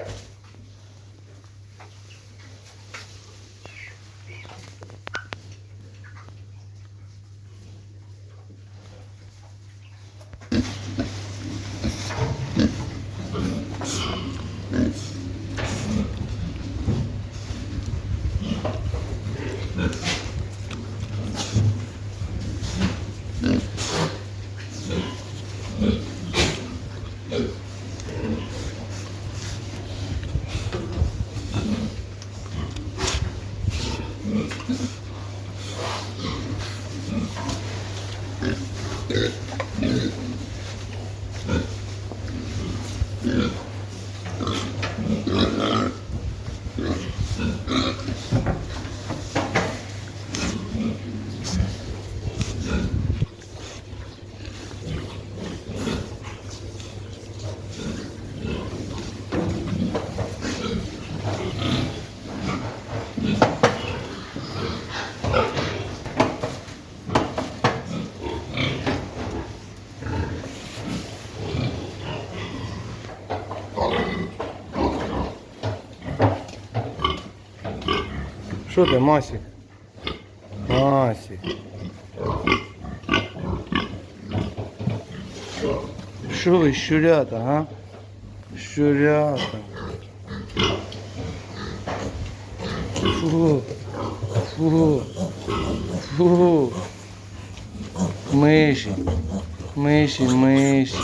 Chao. there. Що ти, Масік? Масік. Що ви, щурята, а? Щурята. Фу. Фу. Фу. Миші. Миші, миші.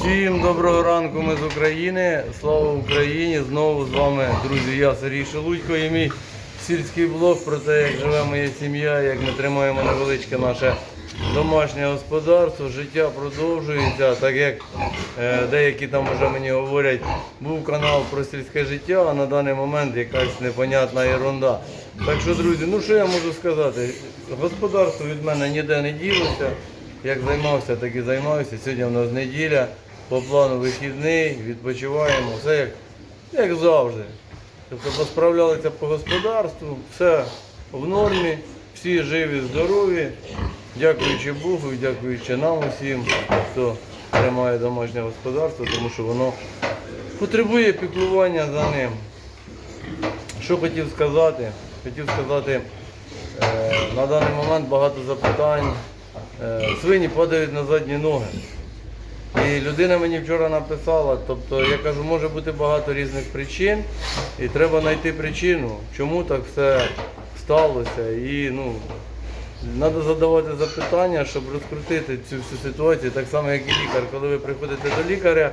Всім доброго ранку, ми з України. Слава Україні! Знову з вами, друзі, я Сергій Шелудько і мій сільський блог про те, як живе моя сім'я, як ми тримаємо невеличке наше домашнє господарство. Життя продовжується, так як е, деякі там вже мені говорять, був канал про сільське життя, а на даний момент якась непонятна ерунда. Так що, друзі, ну що я можу сказати? Господарство від мене ніде не ділося. Як займався, так і займаюся. Сьогодні в нас неділя, по плану вихідний, відпочиваємо, все як, як завжди. Тобто посправлялися по господарству, все в нормі, всі живі, здорові. Дякуючи Богу, дякуючи нам усім, хто тримає домашнє господарство, тому що воно потребує піклування за ним. Що хотів сказати? Хотів сказати, е, на даний момент багато запитань. Е, Свині падають на задні ноги. І людина мені вчора написала, тобто я кажу, може бути багато різних причин, і треба знайти причину, чому так все сталося. І ну, треба задавати запитання, щоб розкрутити цю всю ситуацію, так само, як і лікар. Коли ви приходите до лікаря,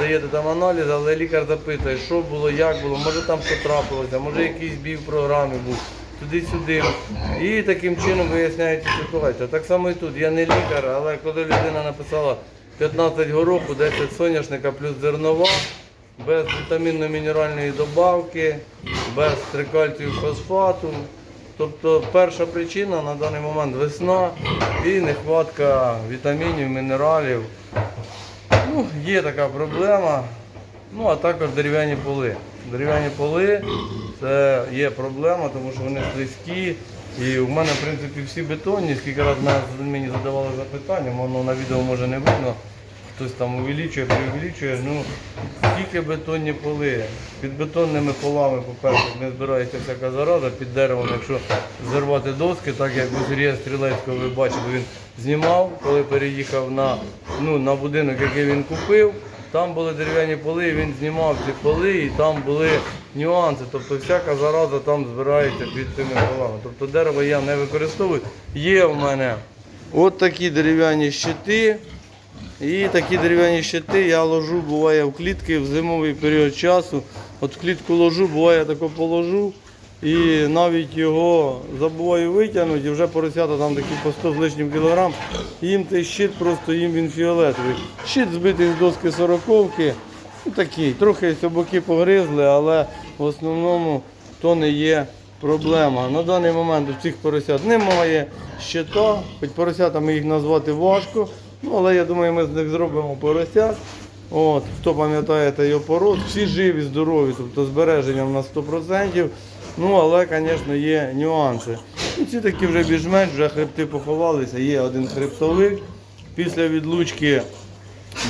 даєте там аналіз, але лікар запитує, що було, як було, може там що трапилося, може якийсь бій в програмі був, туди-сюди. І таким чином виясняється ситуацію. Так само і тут. Я не лікар, але коли людина написала 15 гороху, 10 соняшника плюс зернова, без вітамінно-мінеральної добавки, без трикальцію фосфату. Тобто перша причина на даний момент весна і нехватка вітамінів, мінералів. Ну, є така проблема. Ну, а також дерев'яні поли. Дерев'яні поли це є проблема, тому що вони слизькі. І в мене, в принципі, всі бетонні, скільки разів нас- мені задавали запитання, воно на відео може не видно. Хтось там увеличує, преувеличує. Ну, тільки бетонні поли. Під бетонними полами, по-перше, не збирається всяка зараза, під деревом, якщо зірвати доски, так як Сергія Стрілецького ви бачили, він знімав, коли переїхав на, ну, на будинок, який він купив. Там були дерев'яні поли, він знімав ці поли, і там були нюанси. Тобто всяка зараза там збирається під цими полами. Тобто дерево я не використовую. Є в мене от такі дерев'яні щити. І такі дерев'яні щити я ложу, буває в клітки в зимовий період часу. От в клітку ложу, буває я тако положу. І навіть його забуваю витягнути, і вже поросята там такі по 100 з лишнім кілограм. Їм той щит просто їм він фіолетовий. Щит збитий з доски сороковки. Ну, такий, трохи ось боки погризли, але в основному то не є проблема. На даний момент у цих поросят немає щита, хоч поросятами їх назвати важко. Ну, але я думаю, ми з них зробимо поросят. От, хто пам'ятає та його пород, всі живі, здорові, тобто збереженням на 100%. Ну, але, звісно, є нюанси. Ну, ці такі вже більш-менш, вже хребти поховалися, є один хребтовик. після відлучки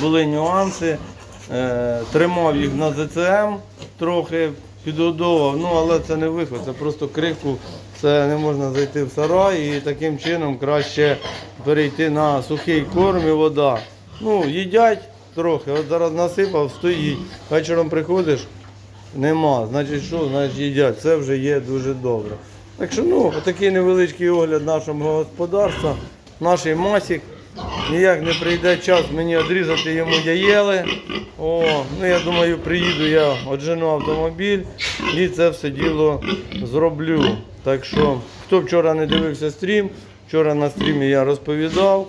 були нюанси. Е, тримав їх на ЗЦМ, трохи підгодовував, ну але це не виход, це просто крику, це не можна зайти в сарай і таким чином краще перейти на сухий корм і вода. Ну, їдять трохи, от зараз насипав, стоїть. Вечором приходиш, нема. Значить що, значить їдять. Це вже є дуже добре. Так що ну, такий невеличкий огляд нашого господарства, наш масік. Ніяк не прийде час мені відрізати йому яєли. О, ну я думаю, приїду я оджену автомобіль і це все діло зроблю. Так що, хто вчора не дивився стрім, вчора на стрімі я розповідав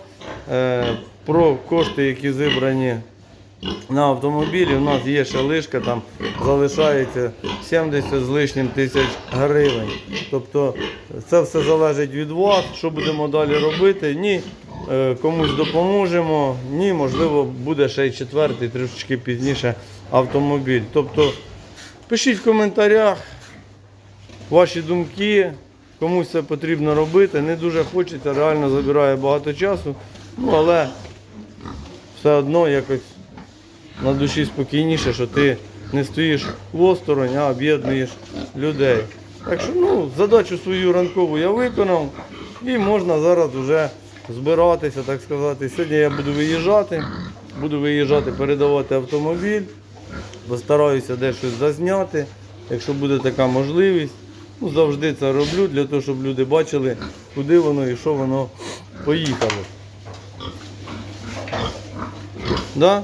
е, про кошти, які зібрані на автомобілі. У нас є ще лишка, там залишається 70 з лишнім тисяч гривень. Тобто це все залежить від вас, що будемо далі робити. Ні, е, комусь допоможемо, ні, можливо, буде ще й четвертий, трішечки пізніше автомобіль. Тобто пишіть в коментарях ваші думки, комусь це потрібно робити. Не дуже хочеться, реально забирає багато часу. Ну, але все одно якось на душі спокійніше, що ти не стоїш осторонь, а об'єднуєш людей. Так що ну, задачу свою ранкову я виконав і можна зараз вже збиратися, так сказати. Сьогодні я буду виїжджати, буду виїжджати, передавати автомобіль, постараюся дещо зазняти, якщо буде така можливість. Ну, завжди це роблю для того, щоб люди бачили, куди воно і що воно поїхало. Да?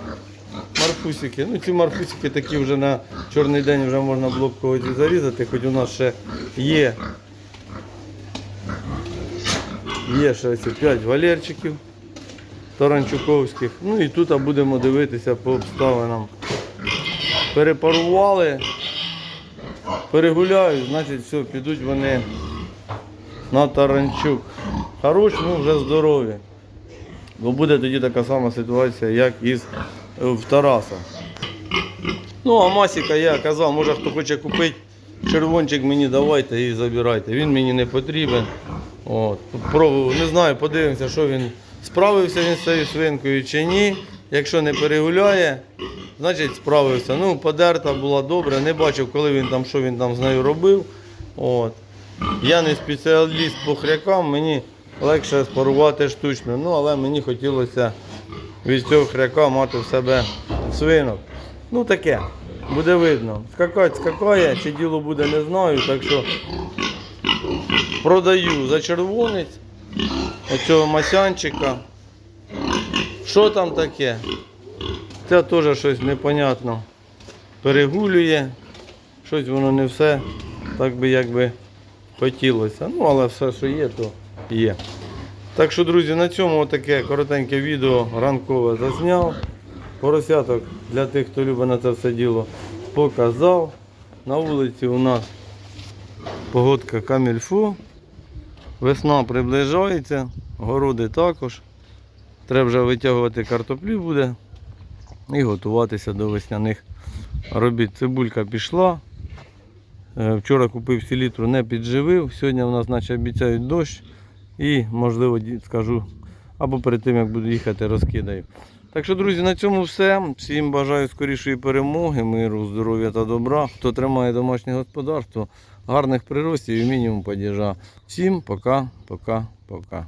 Марфусики. Ну ці марфусики такі вже на чорний день вже можна було б когось зарізати, хоч у нас ще є. Є ще ось 5 валерчиків таранчуковських. Ну і тут будемо дивитися по обставинам. Перепарували, перегуляють, значить все, підуть вони на таранчук. Хороші, ну вже здорові. Бо буде тоді така сама ситуація, як із в Тараса. Ну, а Масіка я казав, може хто хоче купити червончик мені давайте і забирайте. Він мені не потрібен. От. Пробую, не знаю, подивимося, що він справився він з цією свинкою чи ні. Якщо не перегуляє, значить справився. Ну, подерта була добре, не бачив, коли він там, що він там з нею робив. От. Я не спеціаліст по хрякам, мені легше спарувати штучно. Ну, але мені хотілося від цього хряка мати в себе свинок. Ну таке, буде видно. Скакать скакає, чи діло буде, не знаю. Так що продаю за червонець оцього масянчика. Що там таке? Це теж щось непонятно. Перегулює, щось воно не все так би як би хотілося. Ну, але все, що є, то є. Так що, друзі, на цьому таке коротеньке відео ранкове зазняв. Поросяток для тих, хто любить на це все діло, показав. На вулиці у нас погодка камільфу. Весна приближається, городи також. Треба вже витягувати картоплю буде і готуватися до весняних робіт. Цибулька пішла. Е, Вчора купив селітру, не підживив. Сьогодні у нас наче обіцяють дощ. І, можливо, скажу, або перед тим, як буду їхати, розкидаю. Так що, друзі, на цьому все. Всім бажаю скорішої перемоги, миру, здоров'я та добра. Хто тримає домашнє господарство, гарних приростів і мінімум падіжа. Всім пока, пока, пока.